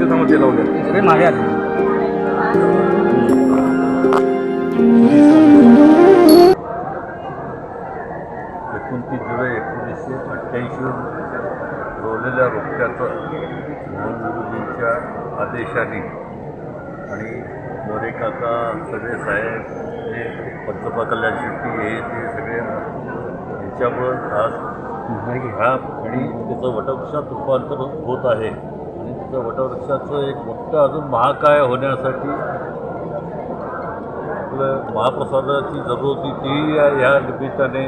लावले सगळे मागे आले. एकोणतीस जुलै एकोणीसशे अठ्ठ्याऐंशी रोवलेल्या रोपट्याचं मोहन गुरुजींच्या आदेशाने आणि मोरे काका सगळे साहेब हे पंचपा कल्याण शेट्टी हे ते सगळे यांच्यामुळं आज ह्या आणि त्याचं वटवृक्षात रूपांतर होत आहे. त्या वटवृक्षाचं एक मोठं अजून महाकाय होण्यासाठी आपलं महाप्रसादाची जरूर होती ती या या निमित्ताने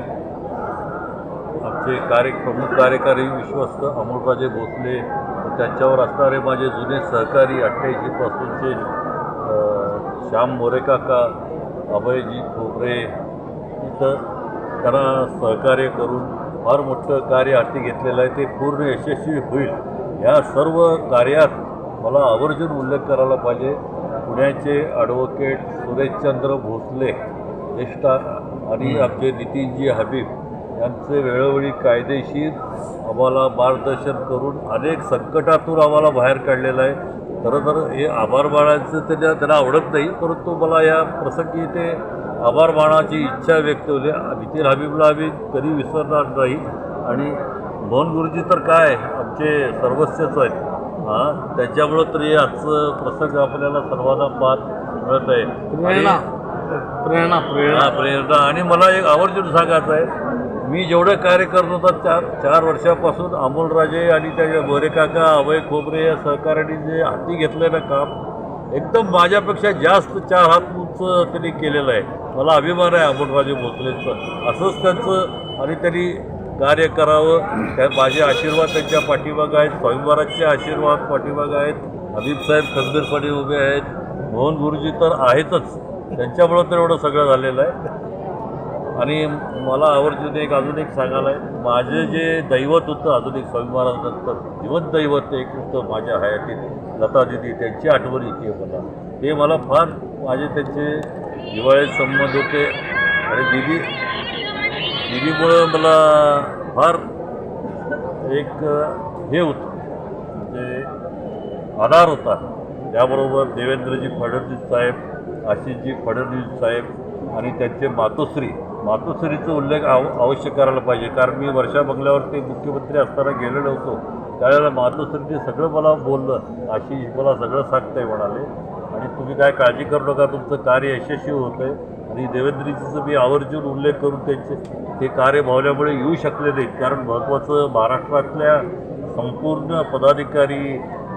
आमचे कार्य प्रमुख कार्यकारी विश्वस्त अमोलराजे भोसले त्यांच्यावर असणारे माझे जुने सहकारी अठ्ठ्याऐंशीपासूनचे श्याम मोरेकाका अभयजी खोबरे इथं त्यांना सहकार्य करून फार मोठं कार्य हाती घेतलेलं आहे. ते पूर्ण यशस्वी होईल. या सर्व कार्यात मला आवर्जून उल्लेख करायला पाहिजे. पुण्याचे ॲडव्होकेट सुरेशचंद्र भोसले ज्येष्ठ आणि आमचे नितीनजी हबीब यांचे वेळोवेळी कायदेशीर आम्हाला मार्गदर्शन करून अनेक संकटातून आम्हाला बाहेर काढलेलं आहे. खरं तर हे आभार मानायचं त्याच्या त्यांना आवडत नाही परंतु मला या प्रसंगी ते आभार मानाची इच्छा व्यक्त होली नितीन हबीबला आम्ही कधी विसरणार नाही. आणि मोहन गुरुजी तर काय? आमचे सर्वस्वच आहेत हां त्याच्यामुळं तरी आजचं प्रसंग आपल्याला सर्वांना पाहत मिळत आहे. प्रेरणा. प्रेरणा प्रेरणा. प्रेरणा. आणि मला एक आवर्जून सांगायचं आहे मी जेवढं कार्य करत होता चार चार वर्षापासून अमोलराजे आणि त्या गोरे काका अभय खोबरे या सहकार्याने जे हाती घेतलेलं काम एकदम माझ्यापेक्षा जास्त चार हात उंच त्यांनी केलेलं आहे. मला अभिमान आहे अमोलराजे भोसलेंचं. असंच त्यांचं आणि त्यांनी कार्य करावं. त्या माझे आशीर्वाद त्यांच्या पाठीमागं आहेत. स्वामीवाराचे आशीर्वाद पाठीमाग आहेत. हबीब साहेब खंबीरपणे उभे आहेत. मोहन गुरुजी तर आहेतच. त्यांच्यामुळं तर एवढं सगळं झालेलं आहे. आणि मला आवर्जून एक अजून एक सांगायला आहे. माझे जे दैवत होतं अजून एक स्वामी महाराजांनंतर जीवन दैवत एक होतं माझ्या हयातीत. लता दिदी त्यांची आठवण येते मला. ते मला फार माझे त्यांचे दिवाळीत संबंध होते. आणि दिदी दिदीमुळं मला फार एक हे होतं. म्हणजे आधार होता. त्याबरोबर देवेंद्रजी फडणवीस साहेब आशिषजी फडणवीस साहेब आणि त्यांचे मातोश्री. मातोश्रीचा उल्लेख आव अवश्य करायला पाहिजे. कारण मी वर्षा बंगल्यावर ते मुख्यमंत्री असताना गेलेलो होतो. त्यावेळेला मातोश्रीने सगळं मला बोललं. आशिष मला सगळं सांगतंय म्हणाले. आणि तुम्ही काय काळजी करू नका. तुमचं कार्य यशस्वी होतं आहे आणि देवेंद्रजीचं मी आवर्जून उल्लेख करून त्यांचे ते कार्य भावल्यामुळे येऊ शकले नाहीत. कारण महत्त्वाचं महाराष्ट्रातल्या संपूर्ण पदाधिकारी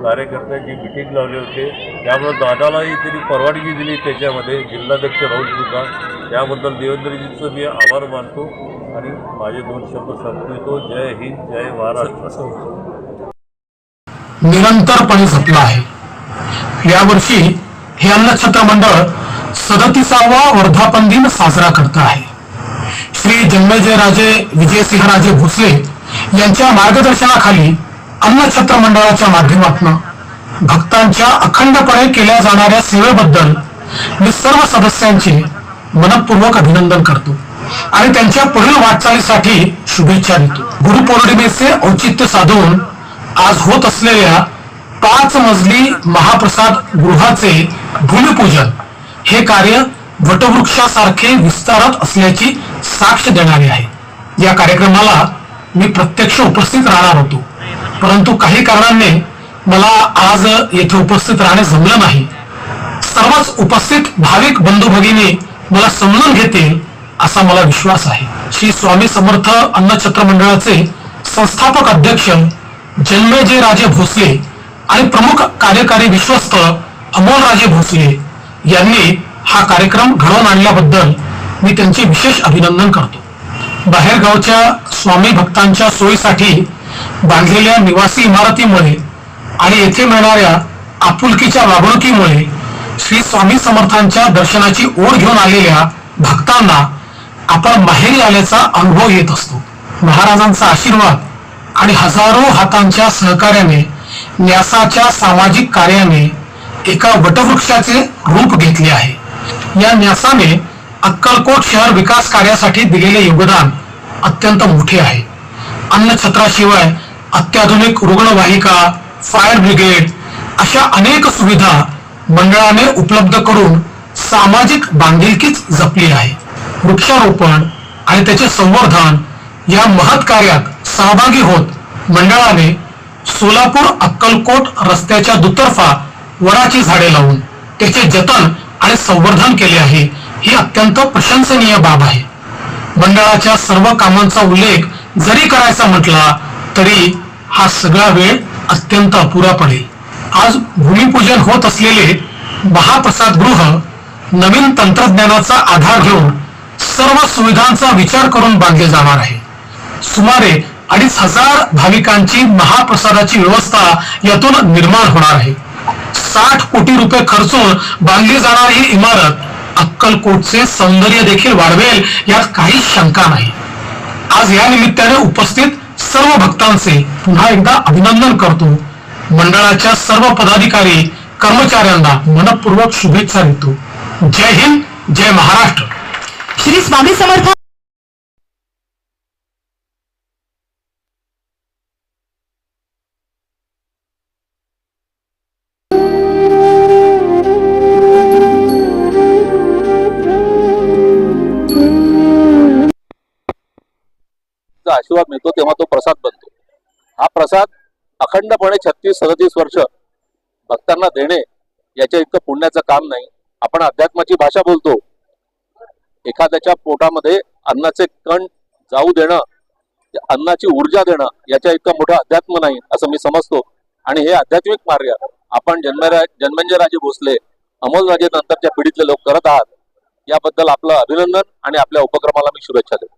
कार्यकर्त्यांची मिटिंग लावली होते. त्यामुळे दादालाही त्यांनी परवानगी दिली त्याच्यामध्ये जिल्हाध्यक्ष राहुल सुद्धा. त्याबद्दल देवेंद्रजीचं मी आभार मानतो आणि माझे दोन शब्द संपवितो जय हिंद जय महाराष्ट्र. निरंतरपणे जपला आहे. यावर्षी हे अन्नछत्र मंडळ सदतीसावा वर्धापन दिन साजरा करत आहे. श्री जन्मेजयराजे विजयसिंहराजे भोसले यांच्या मार्गदर्शनाखाली अन्नछत्र मंडळाच्या माध्यमातून भक्तांच्या अखंडपणे केल्या जाणाऱ्या सेवेबद्दल मी सर्व सदस्यांचे मनपूर्वक अभिनंदन करतो आणि त्यांच्या पुढील वाटचालीसाठी शुभेच्छा देतो. गुरुपौर्णिमेचे औचित्य साधून आज होत असलेल्या पाच मजली महाप्रसाद गृहाचे भूमिपूजन हे कार्य वटवृक्षासारखे विस्तारत असल्याची साक्ष देणारे आहे. या कार्यक्रमाला मी प्रत्यक्ष उपस्थित राहणार होतो. परंतु काही कारणांनी मला आज येथे उपस्थित राहणे जमलं नाही. सर्वच उपस्थित भाविक बंधू भगिनी मला समजून घेतील असा मला विश्वास आहे. श्री स्वामी समर्थ अन्नछत्र मंडळाचे संस्थापक अध्यक्ष जन्मेजय राजे भोसले आणि प्रमुख कार्यकारी विश्वस्त अमोलराजे भोसले यांनी हा कार्यक्रम घडवून आणल्याबद्दल मी त्यांचे विशेष अभिनंदन करतो. बाहेरगावच्या स्वामी भक्तांच्या सोयीसाठी बांधलेल्या निवासी इमारतीमुळे आणि येथे मिळणाऱ्या आपुलकीच्या वागणुकीमुळे श्री स्वामी समर्थांच्या दर्शनाची ओढ घेऊन आलेल्या भक्तांना आपण माहेरी आल्याचा अनुभव येत असतो. महाराजांचा आशीर्वाद आणि हजारो हातांच्या सहकार्याने न्यासाच्या सामाजिक कार्याने एका वटवृक्षाचे रूप घेतले आहे. या न्यासाने अक्कलकोट शहर विकास कार्यासाठी दिलेले योगदान अत्यंत मोठे आहे. अन्नछत्राशिवाय अत्याधुनिक रुग्णवाहिका फायर ब्रिगेड अशा अनेक सुविधा मंडळाने उपलब्ध करून सामाजिक बांधिलकीच जपली आहे. वृक्षारोपण आणि त्याचे संवर्धन या महत् कार्यात सहभागी होत मंडळाने सोलापूर अक्कलकोट रस्त्याच्या दुतर्फा वडाची झाडे लावून त्याचे जतन आणि संवर्धन केले आहे ही अत्यंत प्रशंसनीय बाब आहे. मंडळाच्या सर्व कामांचा उल्लेख जरी करायचा म्हटला तरी हा सगळा वेळ अत्यंत अपुरा पडेल. आज भूमिपूजन होत असलेले महाप्रसाद गृह नवीन तंत्रज्ञानाचा आधार घेऊन सर्व सुविधांचा विचार करून बांधले जाणार आहे. सुमारे अडीच हजार भाविकांची महाप्रसादाची व्यवस्था यातून निर्माण होणार आहे. साठ कोटी रुपये खर्चून बांधली जाणारी ही इमारत अक्कलकोटचे सौंदर्य देखील वाढवेल यात काही शंका नाही. आज या निमित्ताने उपस्थित सर्व भक्तांचे पुन्हा एकदा अभिनंदन करतो. मंडळाच्या सर्व पदाधिकारी कर्मचाऱ्यांना मनपूर्वक शुभेच्छा देतो. जय हिंद जय महाराष्ट्र. श्री स्वामी समर्थ चा आशीर्वाद मिळतो तेव्हा तो प्रसाद बनतो. हा प्रसाद अखंडपणे छत्तीस सदतीस वर्ष भक्तांना देणे याच्या इतकं पुण्याचं काम नाही. आपण अध्यात्माची भाषा बोलतो. एखाद्याच्या पोटामध्ये अन्नाचे कण जाऊ देणं अन्नाची ऊर्जा देणं याच्या इतकं मोठं अध्यात्म नाही असं मी समजतो. आणि हे आध्यात्मिक कार्य आपण जन्मराज जन्मंजयराजे भोसले अमोलराजे नंतरच्या पिढीतले लोक करत आहात. याबद्दल आपलं अभिनंदन आणि आपल्या उपक्रमाला मी शुभेच्छा देतो.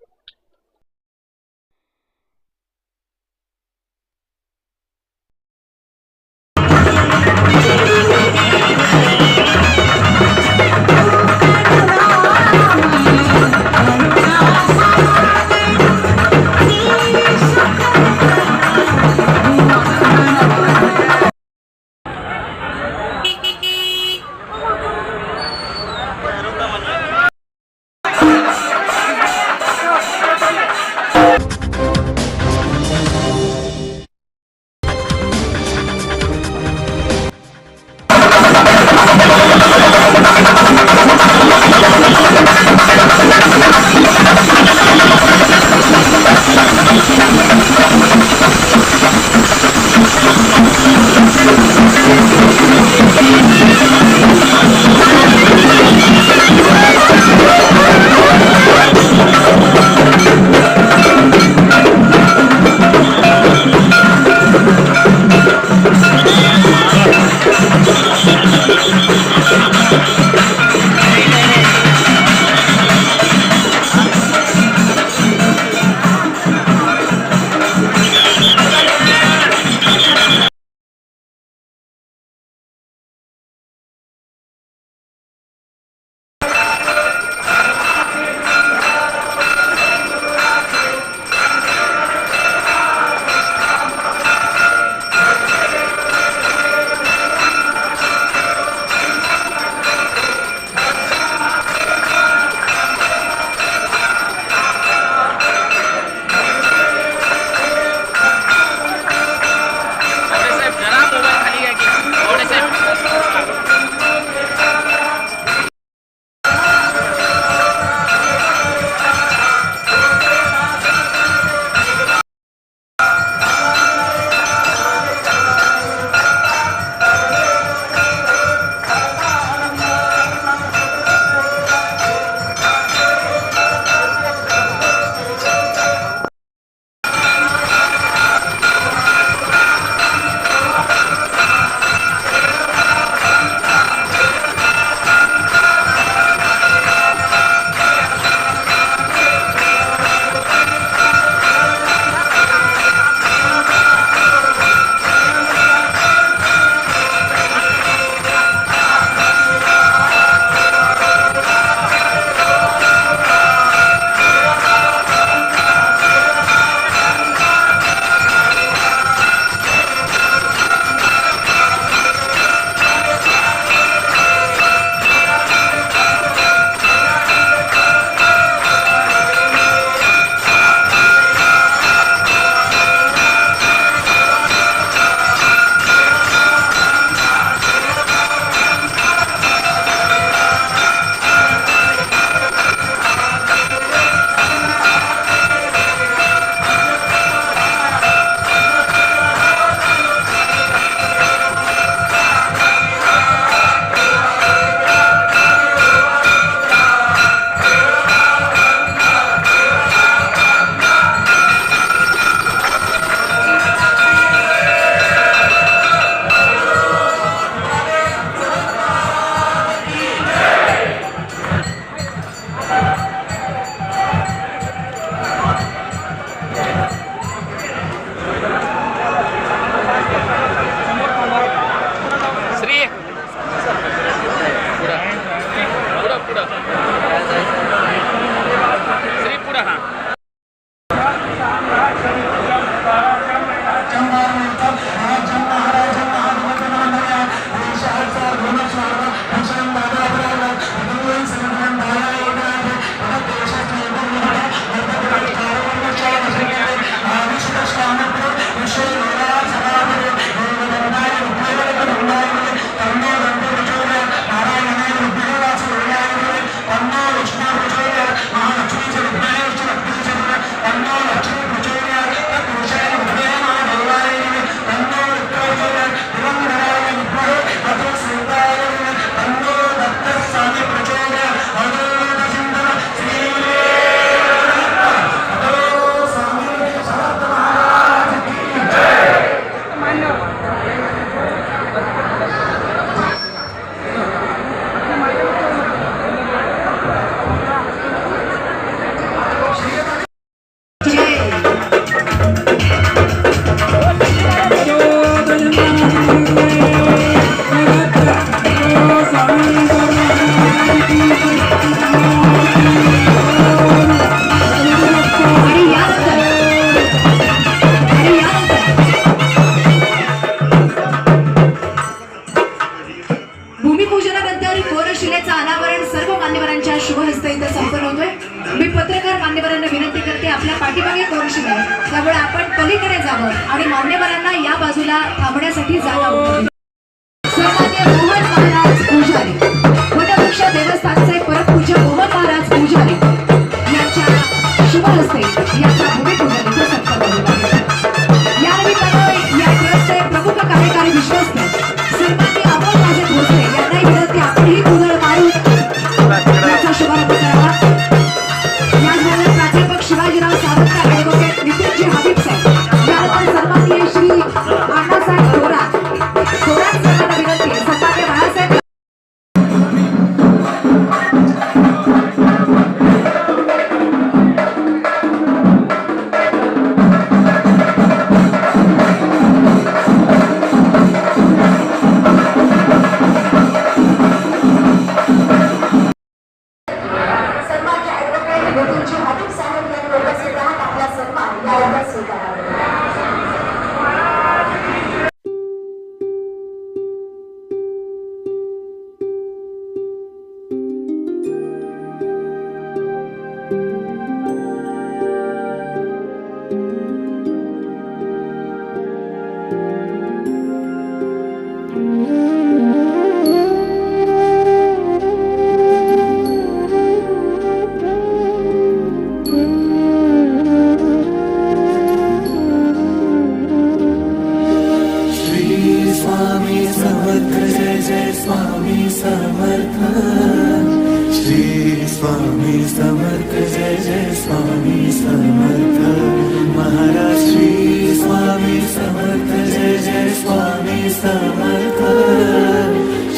समर्थ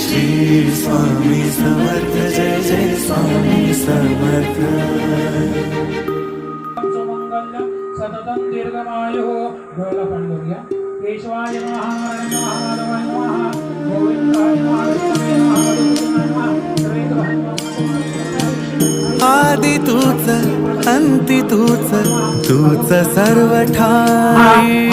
श्री स्वामी समर्थ जय जय स्वामी समर्थ सततं दीर्घमायुः करूया केशवाय आदि तूच अंति तूच तूच सर्व ठाई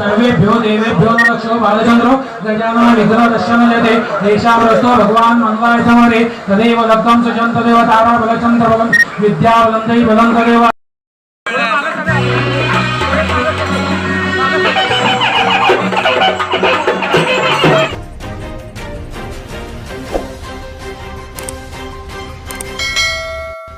सर्वेभ्यो देवेभ्यो नमः बालचंद्रो गजानन विघ्न दर्शन जयते देशावरस्तो भगवान मन्वाय समरे तदेव दत्तं सुजंत देव तारा बलचंद्र बलं विद्या बलं दै बलं तदेव